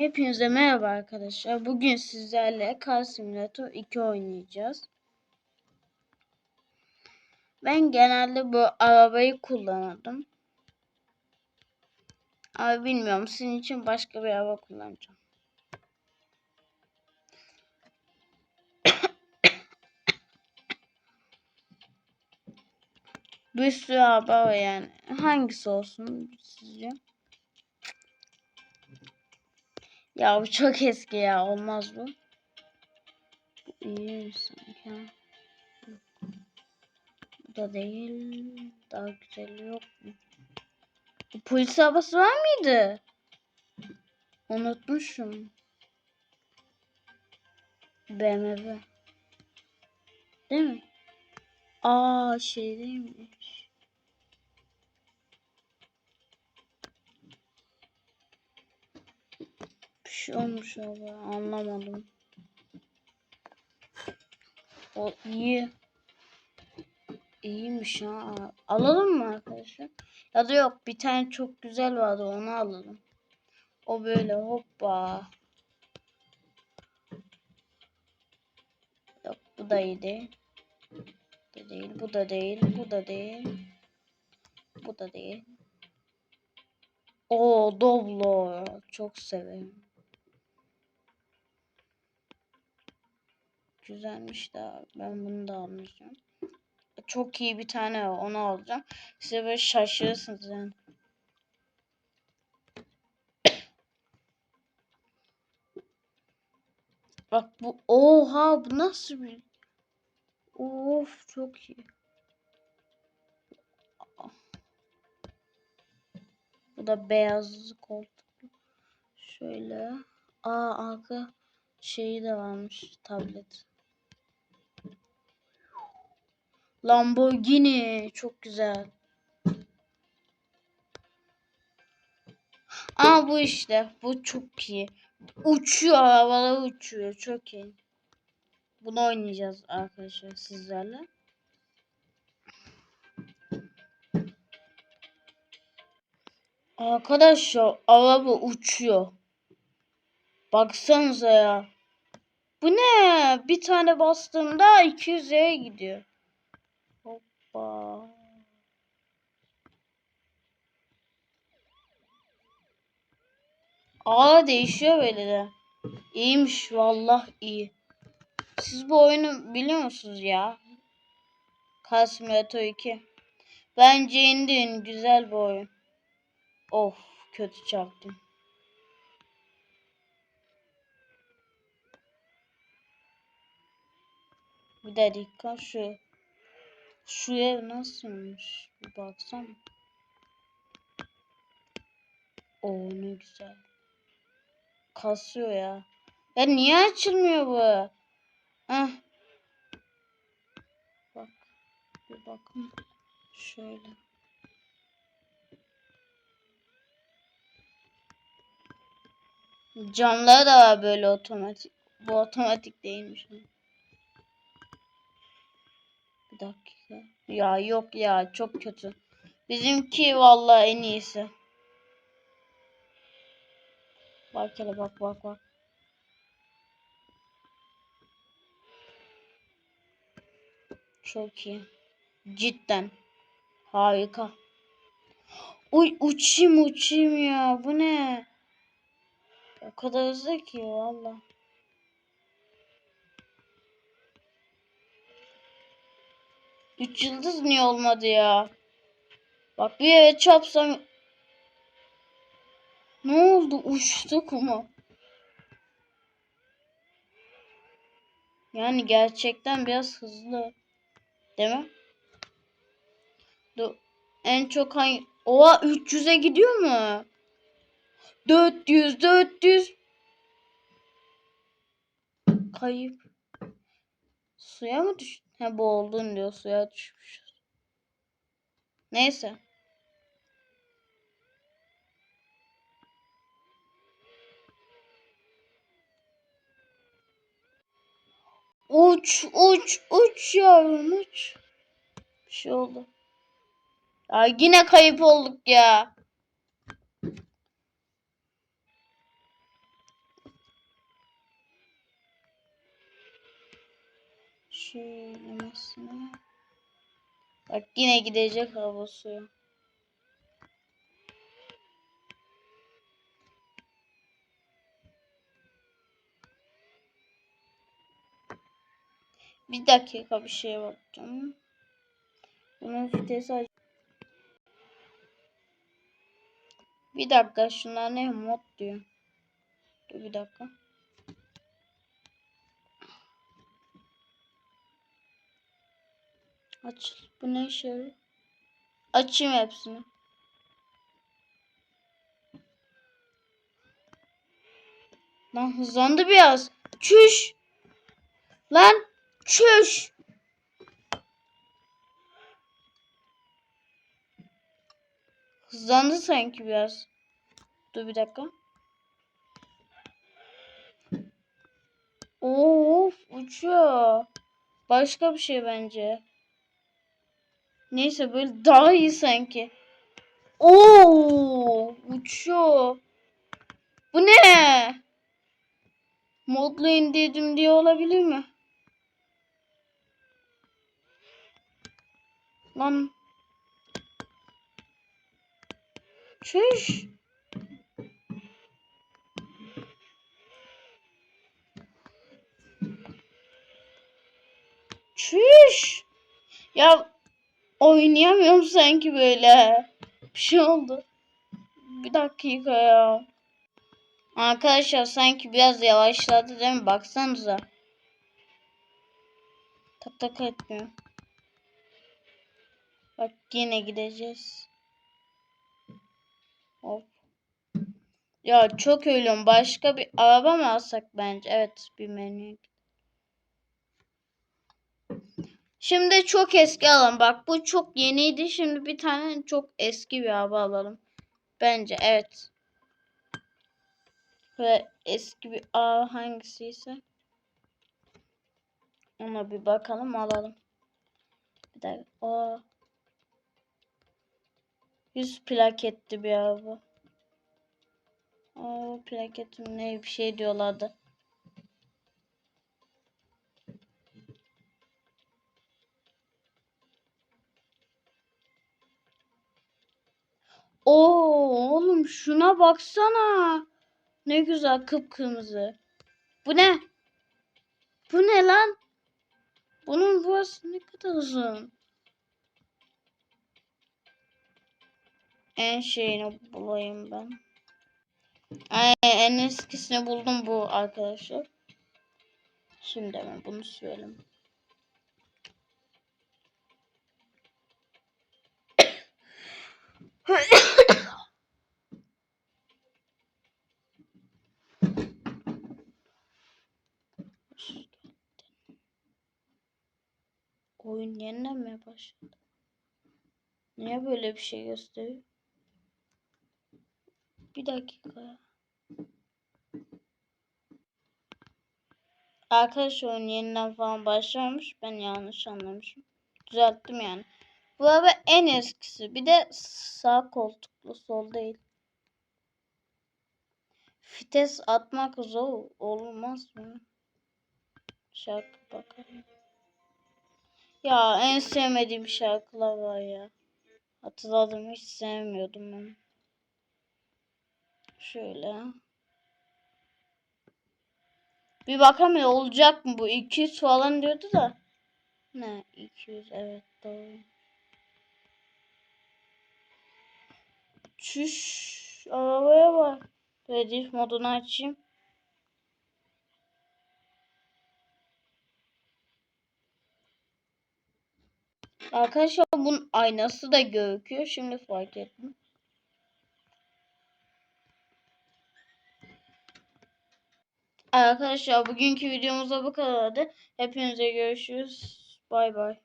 Hepinize merhaba arkadaşlar. Bugün sizlerle Car Simulator 2 oynayacağız. Ben genelde bu arabayı kullanırdım. Ama bilmiyorum sizin için başka bir araba kullanacağım. bir sürü araba var yani. Hangisi olsun sizce? Ya bu çok eski ya. Olmaz bu. İyi sanki. Bu da değil. Daha güzeli yok mu? Polis arabası var mıydı? Unutmuşum. BMW. Değil mi? Aa şey değilmiş. Bir şey olmuş abi anlamadım. O iyi. İyiymiş ha. Alalım mı arkadaşlar? Ya da yok bir tane çok güzel vardı onu alalım. O böyle hoppa. Yok bu da iyi değil. Bu da değil, bu da değil, bu da değil. Bu da değil. O Doblo çok severim. Güzelmiş de ben bunu da almayacağım. Çok iyi bir tane var onu alacağım. Size böyle şaşırırsınız yani. Bak bu oha bu nasıl bir Of çok iyi. Bu da beyaz koltuk. Şöyle. Aa arka şeyi de varmış tablet. Lamborghini çok güzel. Aa bu işte. Bu çok iyi. Uçuyor havalara uçuyor. Çok iyi. Bunu oynayacağız arkadaşlar sizlerle. Arkadaşlar araba uçuyor. Baksanıza ya. Bu ne? Bir tane bastığımda 200'e gidiyor. Hoppa. Aa değişiyor böyle de. İyiymiş vallah iyi. Siz bu oyunu biliyor musunuz ya? Simulator 2. Bence indirin güzel bir oyun. Of kötü çarptım. Bir dakika şu şu ev nasılmış bir baksam. O ne güzel. Kasıyor ya. Ya niye açılmıyor bu? Heh. Bak. Bir bakın. Şöyle. Camları da var böyle otomatik. Bu otomatik değilmiş. Dakika. Ya yok ya çok kötü. Bizimki vallahi en iyisi. Bak hele bak bak bak. Çok iyi. Cidden. Harika. Uy uçayım uçayım ya. Bu ne? O kadar hızlı ki valla. Üç yıldız niye olmadı ya? Bak bir yere çarpsam... Ne oldu? Uçtuk mu? Yani gerçekten biraz hızlı. Değil mi? Dur. En çok hangi... Oha 300'e gidiyor mu? 400 400 Kayıp. Suya mı düştü? He boğuldun diyor suya düşmüş. Neyse. Uç uç uç yavrum uç. Bir şey oldu. Ya yine kayıp olduk ya. Çiğnemesine. Bak yine gidecek hava suyu. Bir dakika bir şeye bakacağım. Bunun vitesi aç- Bir dakika şunlar ne mod diyor. Dur bir dakika. Aç. Bu ne işe yarıyor? Açayım hepsini. Lan hızlandı biraz. Çüş. Lan çüş. Hızlandı sanki biraz. Dur bir dakika. Of uçuyor. Başka bir şey bence. Neyse böyle daha iyi sanki. Oo uçuyor. Bu ne? Modlu indirdim diye olabilir mi? Lan. Çüş. Çüş. Ya oynayamıyorum sanki böyle. Bir şey oldu. Bir dakika ya. Arkadaşlar sanki biraz yavaşladı değil mi? Baksanıza. Tak tak etmiyor. Bak yine gideceğiz. Hop. Ya çok ölüyorum. Başka bir araba mı alsak bence? Evet bir menü. Şimdi çok eski alalım. Bak bu çok yeniydi. Şimdi bir tane çok eski bir araba alalım. Bence evet. Ve eski bir A hangisiyse. Ona bir bakalım alalım. Bir dakika. O 100 plaketli bir araba. O plaketim ne bir şey diyorlardı. Şuna baksana. Ne güzel kıpkırmızı. Bu ne? Bu ne lan? Bunun burası ne kadar uzun. En şeyini bulayım ben. Ay, en eskisini buldum bu arkadaşlar. Şimdi hemen bunu sürelim. Oyun başladı? Niye böyle bir şey gösteriyor? Bir dakika. Arkadaş oyun yeniden falan başlamış. Ben yanlış anlamışım. Düzelttim yani. Bu araba en eskisi. Bir de sağ koltuklu sol değil. Vites atmak zor olmaz mı? Şarkı bakalım. Ya en sevmediğim şarkılar var ya. Hatırladım hiç sevmiyordum ben. Şöyle. Bir bakalım ya olacak mı bu? 200 falan diyordu da. Ne? 200 evet doğru. Çüş. Arabaya bak. Redif modunu açayım. Arkadaşlar bunun aynası da gözüküyor. Şimdi fark ettim. Arkadaşlar bugünkü videomuzda bu kadardı. Hepinize görüşürüz. Bay bay.